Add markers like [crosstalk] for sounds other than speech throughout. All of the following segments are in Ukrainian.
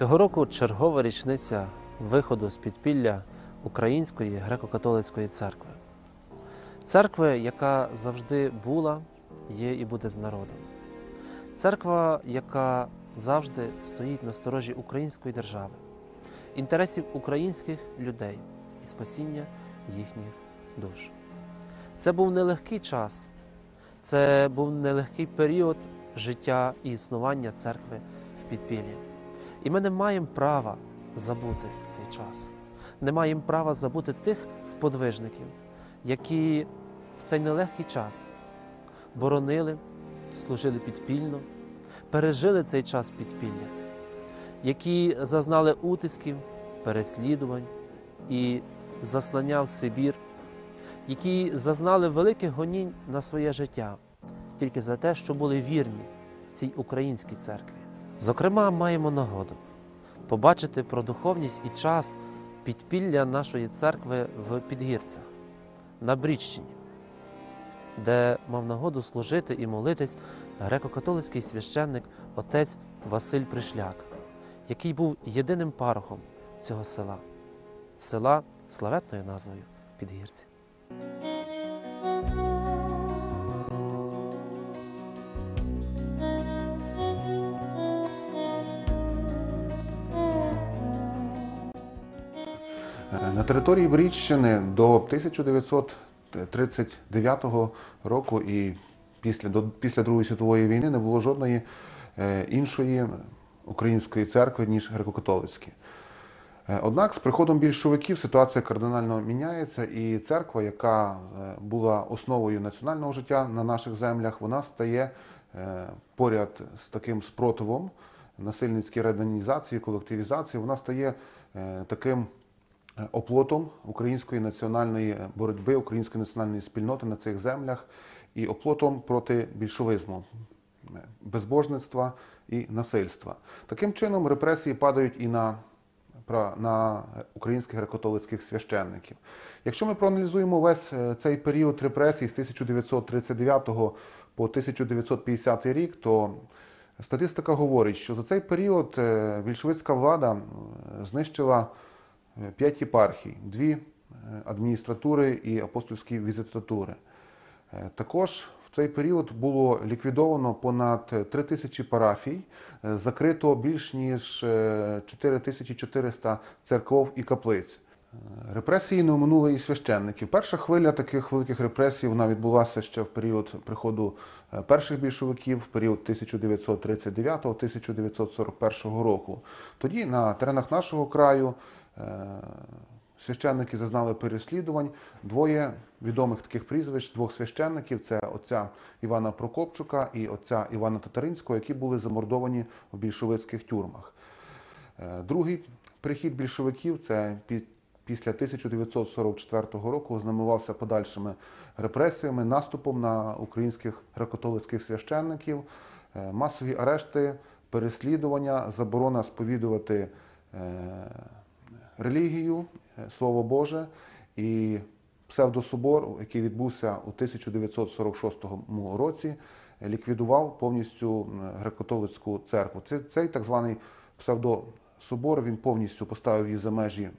Цього року чергова річниця виходу з підпілля Української греко-католицької церкви. Церкви, яка завжди була, є і буде з народом. Церква, яка завжди стоїть на сторожі української держави, інтересів українських людей і спасіння їхніх душ. Це був нелегкий час, це був нелегкий період життя і існування церкви в підпіллі. І ми не маємо права забути цей час. Не маємо права забути тих сподвижників, які в цей нелегкий час боронили, служили підпільно, пережили цей час підпілля, які зазнали утисків, переслідувань і заслання в Сибір, які зазнали великих гонінь на своє життя тільки за те, що були вірні цій українській церкві. Зокрема, маємо нагоду побачити про духовність і час підпілля нашої церкви в Підгірцях на Брідщині, де мав нагоду служити і молитись греко-католицький священник отець Василь Пришляк, який був єдиним парохом цього села, села славетною назвою Підгірці. На території Брідщини до 1939 року і після, до, після Другої світової війни не було жодної е, іншої української церкви, ніж греко-католицькі. Е, Однак з приходом більшовиків ситуація кардинально міняється, і церква, яка е, була основою національного життя на наших землях, вона стає е, поряд з таким спротивом насильницькій радикалізації, колективізації, вона стає е, таким е, оплотом української національної боротьби, української національної спільноти на цих землях і оплотом проти більшовизму, е, безбожництва і насильства. Таким чином репресії падають і на на українських греко-католицьких священників. Якщо ми проаналізуємо весь е, цей період репресій з 1939 по 1950 рік, то статистика говорить, що за цей період е, більшовицька влада е, знищила е, п'ять єпархій, дві е, адміністратури і апостольські візитатури. Е, Також в цей період було ліквідовано понад 3 тисячі парафій, е, закрито більш ніж е, 4400 церков і каплиць. Репресії не оминули і священників. Перша хвиля таких великих репресій вона відбулася ще в період приходу перших більшовиків, в період 1939-1941 року. Тоді на теренах нашого краю священники зазнали переслідувань. Двоє відомих таких прізвищ, двох священників це отця Івана Прокопчука і отця Івана Татаринського, які були замордовані в більшовицьких тюрмах. Е, Другий прихід більшовиків це після 1944 року знамувався подальшими репресіями, наступом на українських греко-католицьких священників, е, масові арешти, переслідування, заборона сповідувати е, релігію, е, Слово Боже і псевдособор, який відбувся у 1946 році, ліквідував повністю греко-католицьку церкву. Це- Цей так званий псевдособор він повністю поставив її за межі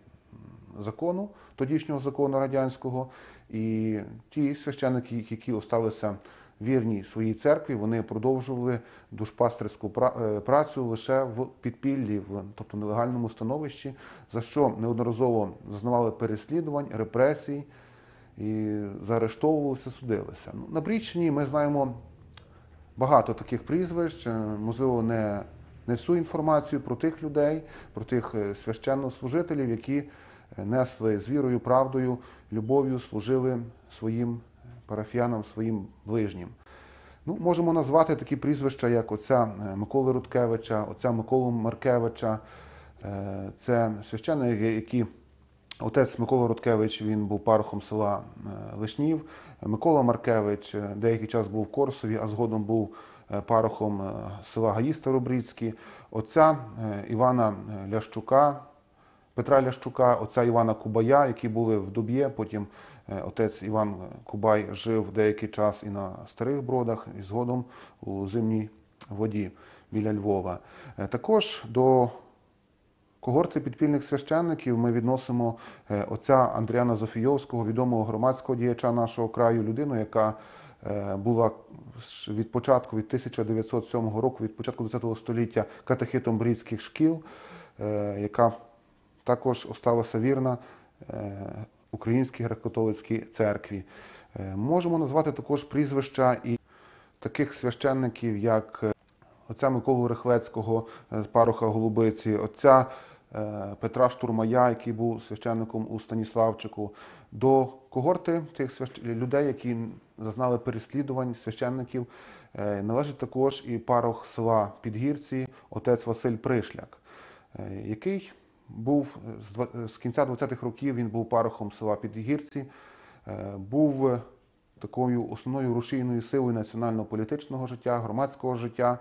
закону, тодішнього закону радянського. І ті священники, які осталися вірні своїй церкві, вони продовжували душпастерську е, працю лише в підпіллі, в тобто нелегальному становищі, за що неодноразово зазнавали переслідувань, репресій і заарештовувалися, судилися. Ну, на Брідщині ми знаємо багато таких прізвищ, е, можливо, не, не всю інформацію про тих людей, про тих е, священнослужителів, які несли з вірою, правдою, любов'ю, служили своїм парафіянам, своїм ближнім. Ну, можемо назвати такі прізвища, як отця е, Миколи Рудкевича, отця Миколу Маркевича. Е, Це священники, які Отець Микола Рудкевич він був парохом села е, Лишнів. Микола Маркевич деякий час був в Корсові, а згодом був парохом села Гаїста Рубрицькі. Отця Івана Лящука, Петра Лящука, отця Івана Кубая, які були в Дуб'є. Потім е, отець Іван Кубай жив деякий час і на старих бродах, і згодом у зимній воді біля Львова. Е, Також до когорти підпільних священників ми відносимо е, отця Андріана Зофійовського, відомого громадського діяча нашого краю, людину, яка е, була від початку, від 1907 року, від початку ХХ століття катехитом брідських шкіл, е, яка також осталася вірна е, Українській греко-католицькій церкві. Е, Можемо назвати також прізвища і таких священників, як е, отця Миколу Рихлецького, пароха Голубиці, отця Петра Штурмая, який був священником у Станіславчику, до когорти тих свящ... людей, які зазнали переслідувань священників, належить також і парох села Підгірці, отець Василь Пришляк, який був з кінця 20-х років він був парохом села Підгірці, е, був такою основною рушійною силою національно-політичного життя, громадського життя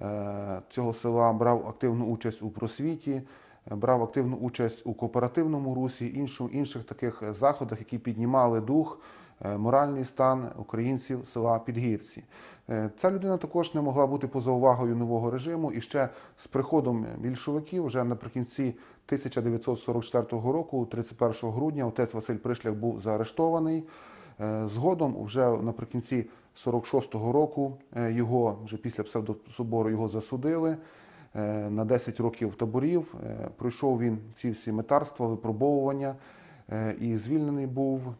е, цього села, брав активну участь у просвіті, е, брав активну участь у кооперативному русі, іншу, інших таких заходах, які піднімали дух, моральний стан українців села Підгірці. Е, Ця людина також не могла бути поза увагою нового режиму, і ще з приходом більшовиків, вже наприкінці 1944 року, 31 грудня, отець Василь Пришляк був заарештований. Е, Згодом, вже наприкінці 46-го року, е, його вже після псевдособору його засудили на 10 років таборів. Пройшов він ці всі метарства, випробовування і звільнений був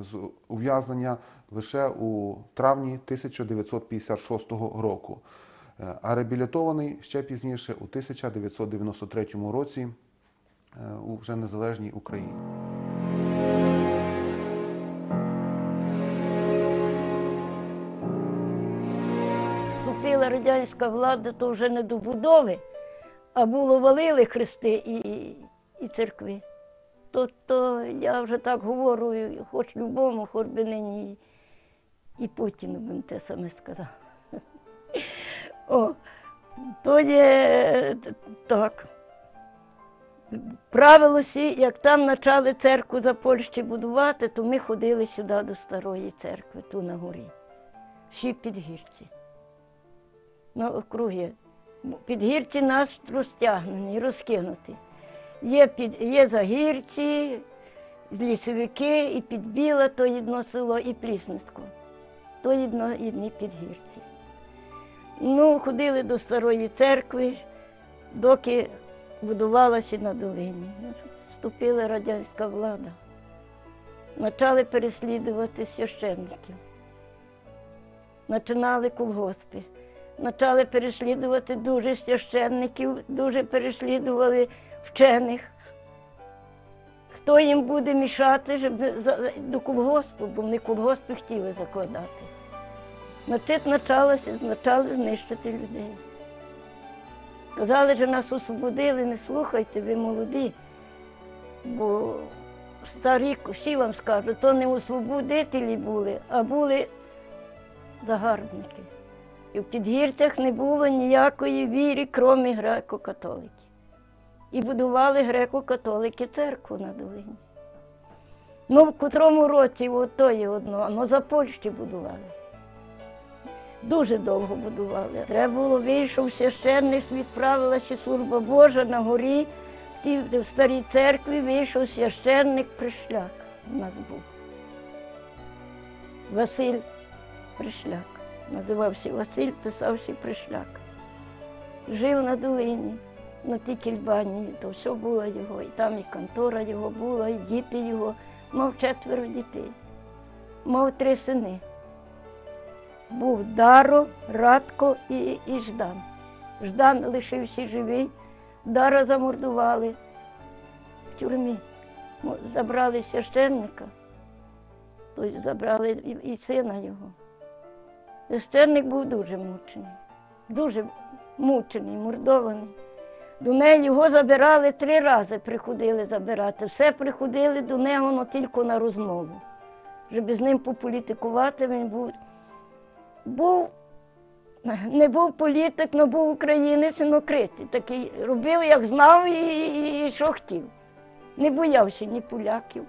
з ув'язнення лише у травні 1956 року. Е, А реабілітований ще пізніше у 1993 році е, у вже незалежній Україні. Вступила радянська влада, то вже не до будови, а було валили хрести і, і церкви. То, то я вже так говорю, хоч любому, хоч би нині і, Путіну бим те саме сказав. О, то є т- так. Правилося, як там почали церкву за Польщі будувати, то ми ходили сюди до старої церкви, ту на горі, ще підгірці на округі. Підгірці нас розтягнені, розкинуті. Є, під, є загірці, лісовики, і підбіла, то одно село, і Плісницько. То одно одні підгірці. Ну, ходили до старої церкви, доки будувалася на долині. Вступила радянська влада. Почали переслідувати священників. Починали колгоспи. Почали переслідувати дуже священників, дуже переслідували вчених. Хто їм буде мішати щоб до колгоспу, бо вони колгоспи хотіли закладати. Значить, почали знищити людей. Казали, що нас освободили, не слухайте, ви молоді. Бо старі, всі вам скажуть, то не освободителі були, а були загарбники. І в підгірцях не було ніякої віри, крім греко-католиків. І будували греко-католики церкву на долині. Ну, в котрому році ото є одно, ну за Польщі будували. Дуже довго будували. Треба було, вийшов священник, відправилася служба Божа на горі, в старій церкві вийшов священник Пришляк. У нас був. Василь Пришляк. Називався Василь, писався Пришляк. Жив на долині, на тій кільбані, то все було його. І там і контора його була, і діти його. Мав четверо дітей. Мав три сини. Був Даро, Радко і, і Ждан. Ждан лишився живий, Дара замордували в тюрмі. Забрали священника, то й забрали і, і сина його. Священник був дуже мучений, дуже мучений, мордований. До неї його забирали три рази, приходили забирати. Все приходили до нього, але тільки на розмову. Щоб з ним пополітикувати, він був, був не був політик, але був українець але критий. Такий робив, як знав і, і, і що хотів. Не боявся ні поляків,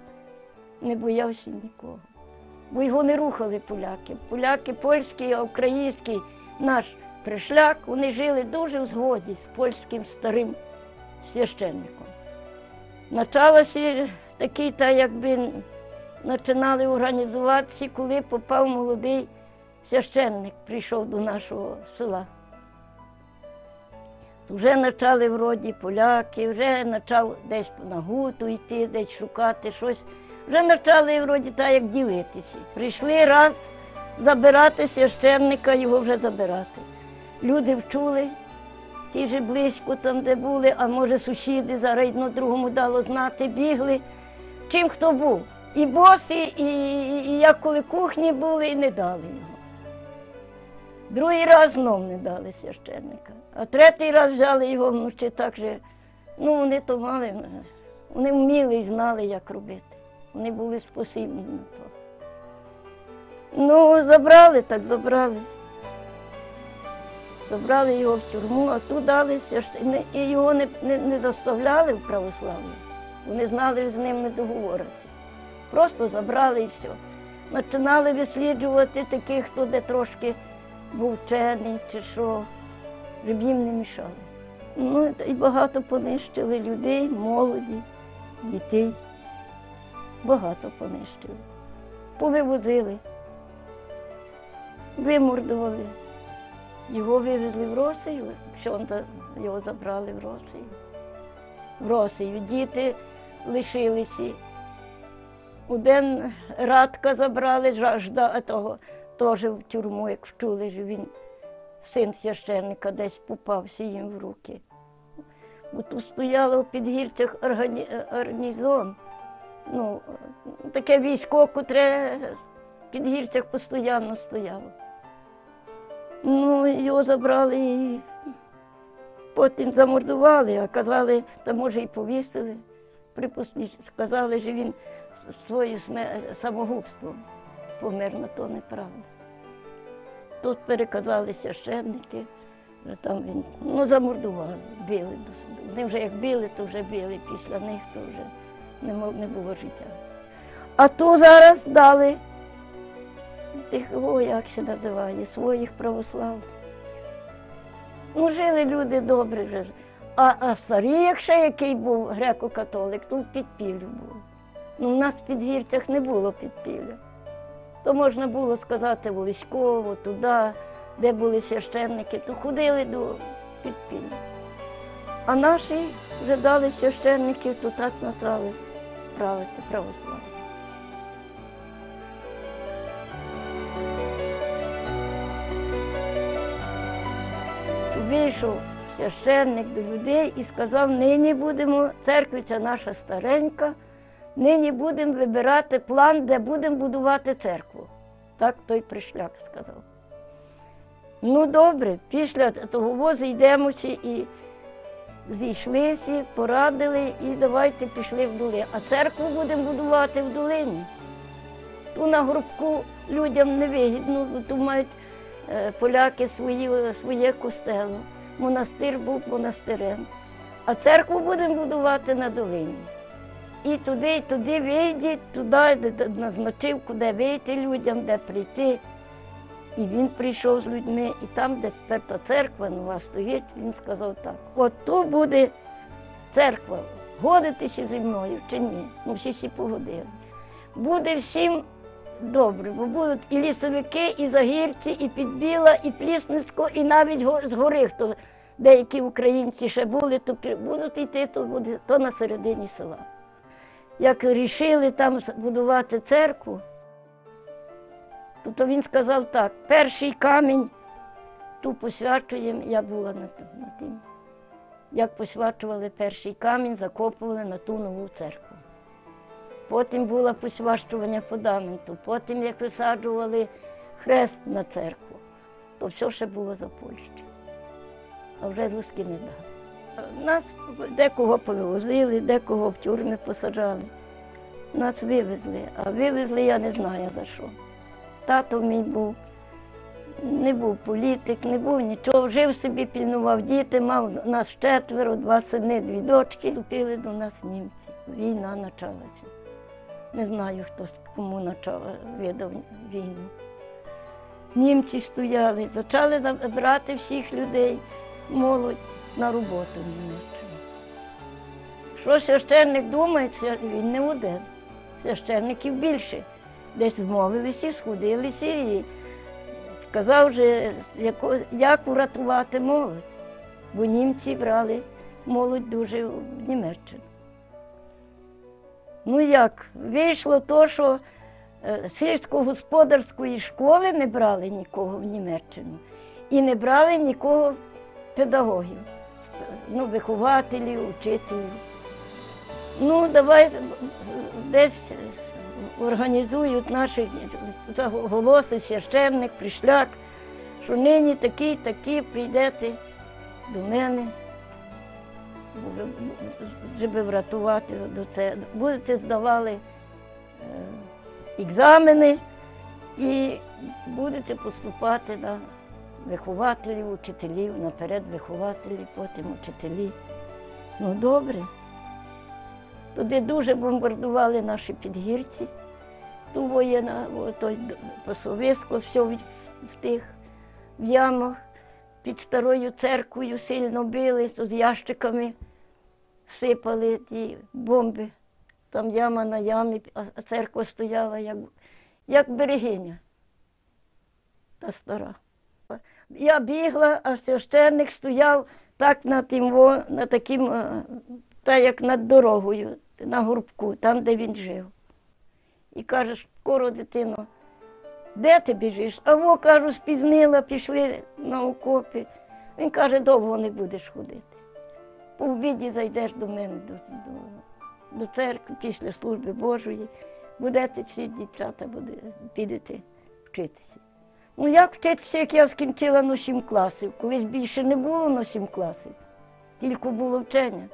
не боявся нікого бо його не рухали поляки. Поляки польський, а український наш пришляк, вони жили дуже в згоді з польським старим священником. Почалося такий, та якби починали організуватися, коли попав молодий священник, прийшов до нашого села. Вже почали вроді поляки, вже почав десь на гуту йти, десь шукати щось. Вже почали вроді так як ділитися. Прийшли раз забирати священника, його вже забирати. Люди вчули, ті ж близько там, де були, а може сусіди зараз одно другому дало знати, бігли. Чим хто був. І боси, і, і, і як коли кухні були, і не дали його. Другий раз знов не дали священника. А третій раз взяли його вночі так же. Ну, вони то мали, вони вміли і знали, як робити. Вони були спосібні на то. Ну, забрали, так забрали. Забрали його в тюрму, а тут дали священника. І його не, не, не заставляли в православ'ї. Вони знали, що з ним не договоряться. Просто забрали і все. Починали висліджувати таких, хто де трошки був вчений чи що, щоб їм не мішали. Ну, і багато понищили людей, молоді, дітей. Багато понищили. Повивозили, вимордували. Його вивезли в Росію, Ксьонда його забрали в Росію. В Росію. Діти лишилися. Один Радка забрали, жа- жда, того, теж в тюрму, як вчули, що він син священника десь попався їм в руки. Бо тут стояло в підгірцях органі... гарнізон. Ну, таке військо, котре в підгірцях постійно стояло. Ну, його забрали і потім замордували, а казали, та може і повісили. Припустні сказали, що він своє самогубством помер, на то неправда. Тут переказали священники, там він, ну, замордували, били до суду. Вони вже як били, то вже били, після них то вже не було життя. А то зараз дали тих, о, як ще називає, своїх православних. Ну, жили люди добре вже. А, а старий, якщо який був греко-католик, то в підпіллю був. Ну, у нас в підгірцях не було підпілля. То можна було сказати військово, туди, де були священники, то ходили до підпілля. А наші вже дали священників, то так натрали правити православ'я. Вийшов священник до людей і сказав, нині будемо, церквиця наша старенька, нині будемо вибирати план, де будемо будувати церкву. Так той пришляк сказав. Ну добре, після того возу йдемося і зійшлися, порадили і давайте пішли в долину. А церкву будемо будувати в долині. Ту на горбку людям не вигідно, тут мають поляки свої, своє костело. Монастир був монастирем. А церкву будемо будувати на долині. І туди, і туди вийдіть, туди де- назначив, куди вийти людям, де прийти. І він прийшов з людьми, і там, де тепер та церква нова стоїть, він сказав так: от тут буде церква, годитися зі мною чи ні? Ну, всі всі погодили. Буде всім добре, бо будуть і лісовики, і загірці, і підбіла, і плісницько, і навіть з гори, хто деякі українці ще були, то будуть йти, то буде то на середині села. Як рішили там будувати церкву, то, то він сказав так: перший камінь ту посвячуємо, я була на тим. Як посвячували перший камінь, закопували на ту нову церкву. Потім було посвящування фундаменту, потім як висаджували хрест на церкву, то все ще було за Польщі. А вже русські не дали. Нас декого повозили, декого в тюрми посаджали. Нас вивезли, а вивезли я не знаю за що. Тато мій був, не був політик, не був нічого. Жив собі, пільнував діти, мав нас четверо, два сини, дві дочки. Вступили до нас німці. Війна почалася. Не знаю, хто кому почав видав війну. Німці стояли, почали брати всіх людей, молодь на роботу Німеччину. Що священник думає, він не один. Священників більше. Десь змовилися, сходилися і сказав, же, яко- як урятувати молодь. Бо німці брали молодь дуже в Німеччину. Ну як, вийшло то, що е, сільськогосподарської школи не брали нікого в Німеччину і не брали нікого педагогів, ну, вихователів, учителів. Ну, давай десь організують наші голоси, священник, пришляк, що нині такі, такі прийдете до мене, щоб врятувати до це. Будете здавали е, екзамени і будете поступати на вихователів, учителів, наперед вихователі, потім учителі. Ну добре. Туди дуже бомбардували наші підгірці. Ту воєнна, той пасовисько, все в, тих в ямах. Під старою церквою сильно били, з ящиками сипали ті бомби. Там яма на ямі, а церква стояла як, як берегиня. Та стара. Я бігла, а священник стояв так на тим, на таким, е, та як над дорогою, на горбку, там, де він жив. І каже, скоро дитино, де ти біжиш? А во, кажу, спізнила, пішли на окопи. Він каже, довго не будеш ходити. По обіді зайдеш до мене до, до, до церкви після служби Божої. Будете всі дівчата, буде, підете вчитися. Ну як вчитися, як я скінчила на сім класів? Колись більше не було на сім класів, тільки було вчення.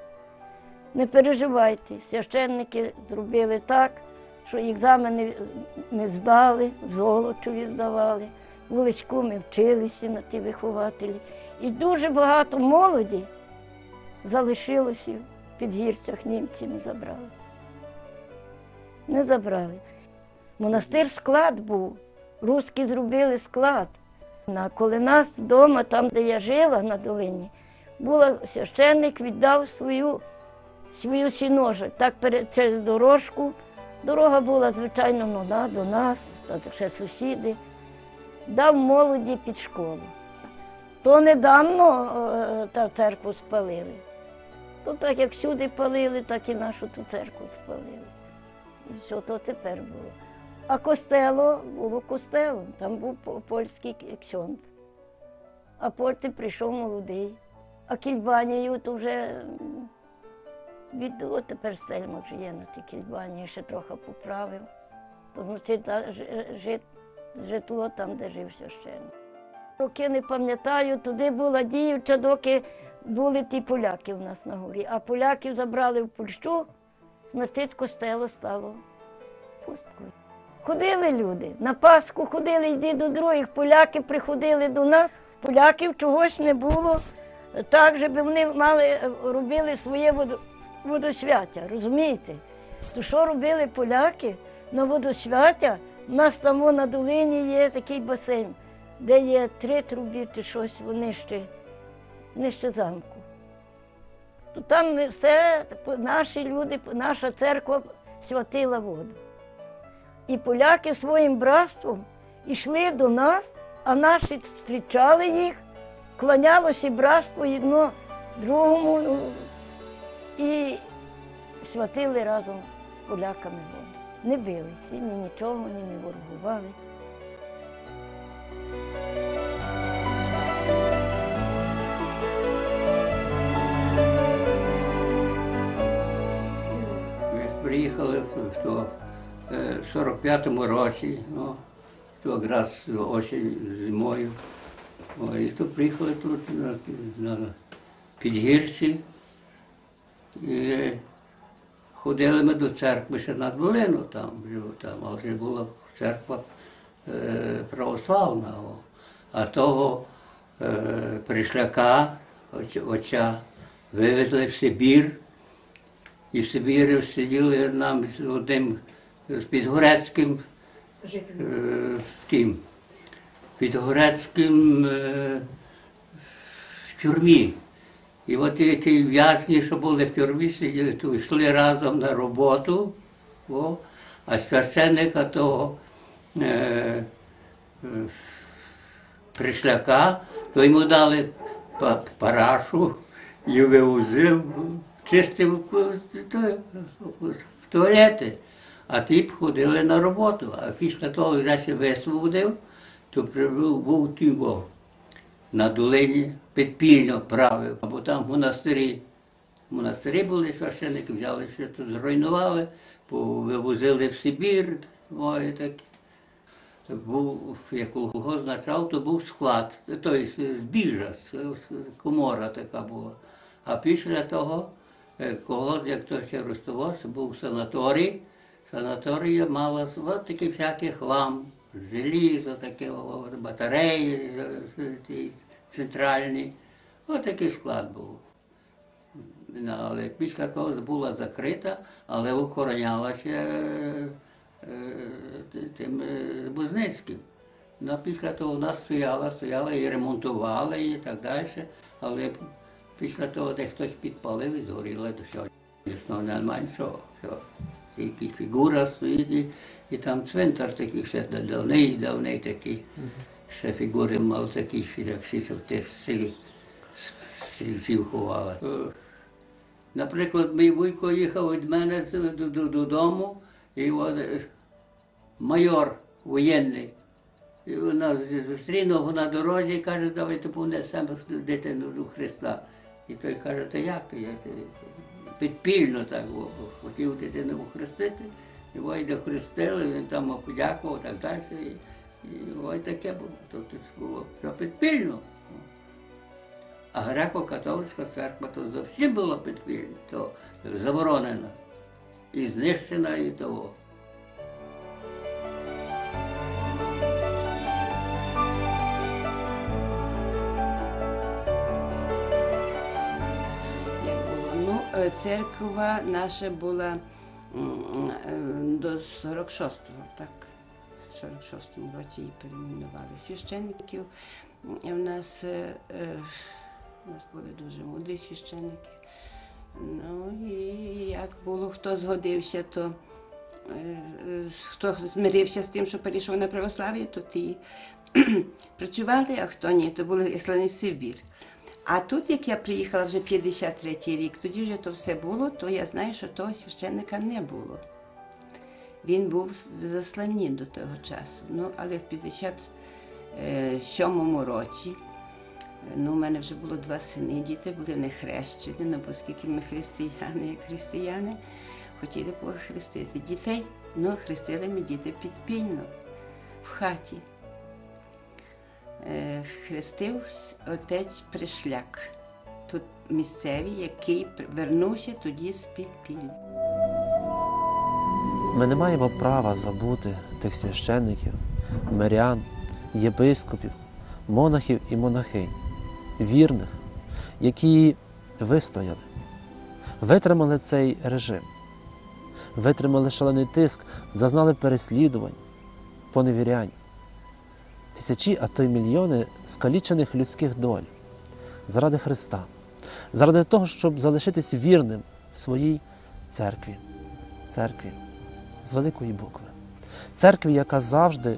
Не переживайте, священники зробили так, що екзамени ми здали, в Золочеві здавали, в ми вчилися на ті вихователі. І дуже багато молоді залишилося в підгірцях, німці не забрали. Не забрали. Монастир склад був. Руські зробили склад. А коли нас вдома, там, де я жила на долині, була священник віддав свою, свою сіножу. Так через дорожку. Дорога була, звичайно, нова до нас, та ще сусіди. Дав молоді під школу. То недавно е, та церкву спалили. То так як всюди палили, так і нашу ту церкву спалили. І що то тепер було. А костело було костелом, там був польський ксьонц. А потім прийшов молодий. А кільбанію то вже м, від от тепер стельма є на тій кільбанії, ще трохи поправив. То значить жит, житло там, де жив священник. Роки не пам'ятаю, туди була діюча, доки були ті поляки в нас на горі. А поляків забрали в Польщу, значить костело стало пусткою. Ходили люди. На Пасху ходили йди до других. Поляки приходили до нас. Поляків чогось не було. Так, щоб вони мали, е, робили своє водо- водосвяття, розумієте? То що робили поляки на водосвяття? У нас там на долині є такий басейн, де є три труби чи щось нижче, нижче замку. То там все, наші люди, наша церква святила воду. І поляки своїм братством йшли до нас, а наші зустрічали їх, кланялося братство одно другому ну, і святили разом з поляками воду. Не билися, ні нічого, ні не ворогували. Приїхали в, в, то, е, в 45-му році, ну, то якраз осінь зимою. О, і то приїхали тут на, на підгірці. І ходили ми до церкви ще на долину там, там, але вже була церква е, православна. О. А того е, пришляка, отця вивезли в Сибір. І в Сибірі сиділи нам з одним з Підгорецьким е, тим, Підгорецьким е, в тюрмі. І от ті, ті в'язні, що були в тюрмі, сиділи, то йшли разом на роботу, о, а священника того е, е, пришляка, то йому дали па- парашу і вивозив, чистив в, туалети. А ті б ходили на роботу. А після того, як ще висвободив, то прибув був тюбо на долині підпільно правив, або там монастирі. Монастирі були священники, взяли ще тут зруйнували, вивозили в Сибір. Ой, так. Був, як означав, то був склад, тобто збіжа, комора така була. А після того, е, колгосп, як то ще розставався, був санаторій. Санаторія мала от такий всякий хлам, желізо, таке, батареї е, центральні. Ось такий склад був. Але після того була закрита, але охоронялася е, е, тим е, Бузницьким. Ну, після того вона стояла, стояла і ремонтувала і так далі. Але після того де хтось підпалив і до всього. Звісно, немає нічого. Тільки фігура стоїть, і, і там цвинтар такий ще давний, давний такий. Ще фігури мав такі, як всі, що в тих стріль- стрільців ховали. Е, Наприклад, мій вуйко їхав від мене додому, і от е, майор воєнний. І вона зустрінув на дорозі і каже, давайте понесемо дитину до Христа. І той каже, та як то? Я підпільно так хотів дитину охрестити. І ой дохрестили, він там подякував, так далі. І, ой таке було. Тобто це було що підпільно. А греко-католицька церква то зовсім була підпільна, то заборонена. І знищена, і того. Церква наша була е, до 46-го, так. В 46-му році її перейменували священників. В нас, е, е, у нас були дуже мудрі священники. Ну і як було, хто згодився, то е, е, хто змирився з тим, що перейшов на православ'я, то ті [clears throat] працювали, а хто ні, то були іслані в Сибір. А тут, як я приїхала вже 53-й рік, тоді вже то все було, то я знаю, що того священника не було. Він був в засланні до того часу. Ну, але в 57-му році, ну, у мене вже було два сини, діти були не хрещені, ну, оскільки ми християни, як християни, хотіли похрестити дітей, ну, хрестили ми діти підпільно в хаті хрестив отець Пришляк, тут місцевий, який вернувся тоді з підпілля. Ми не маємо права забути тих священників, мирян, єпископів, монахів і монахинь, вірних, які вистояли, витримали цей режим, витримали шалений тиск, зазнали переслідувань, поневірянь. Тисячі, а то й мільйони скалічених людських доль заради Христа, заради того, щоб залишитись вірним своїй церкві, церкві з великої букви. Церкві, яка завжди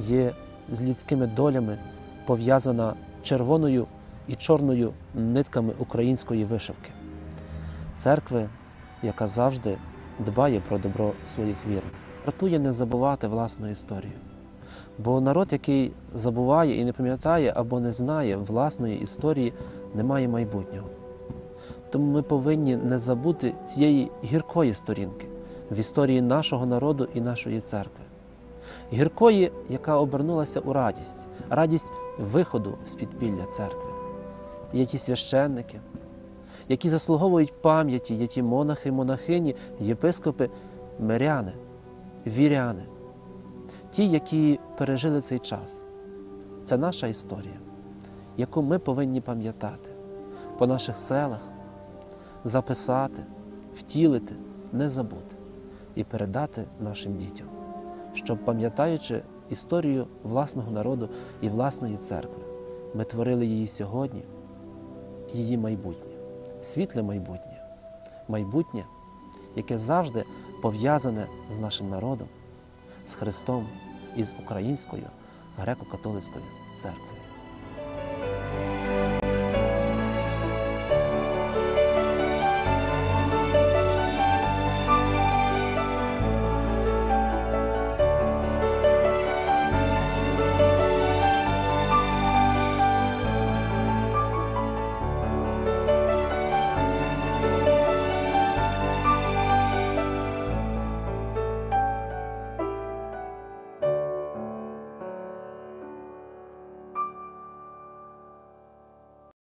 є з людськими долями пов'язана червоною і чорною нитками української вишивки. Церкви, яка завжди дбає про добро своїх вірних. Вартує не забувати власну історію. Бо народ, який забуває і не пам'ятає або не знає власної історії, не має майбутнього. Тому ми повинні не забути цієї гіркої сторінки в історії нашого народу і нашої церкви. Гіркої, яка обернулася у радість, радість виходу з підпілля церкви. Є ті священники, які заслуговують пам'яті, є ті монахи, монахині, єпископи, миряни, віряни, ті, які пережили цей час. Це наша історія, яку ми повинні пам'ятати по наших селах, записати, втілити, не забути і передати нашим дітям, щоб, пам'ятаючи історію власного народу і власної церкви, ми творили її сьогодні, її майбутнє. світле майбутнє, майбутнє, яке завжди пов'язане з нашим народом, з Христом і з Українською греко-католицькою церквою.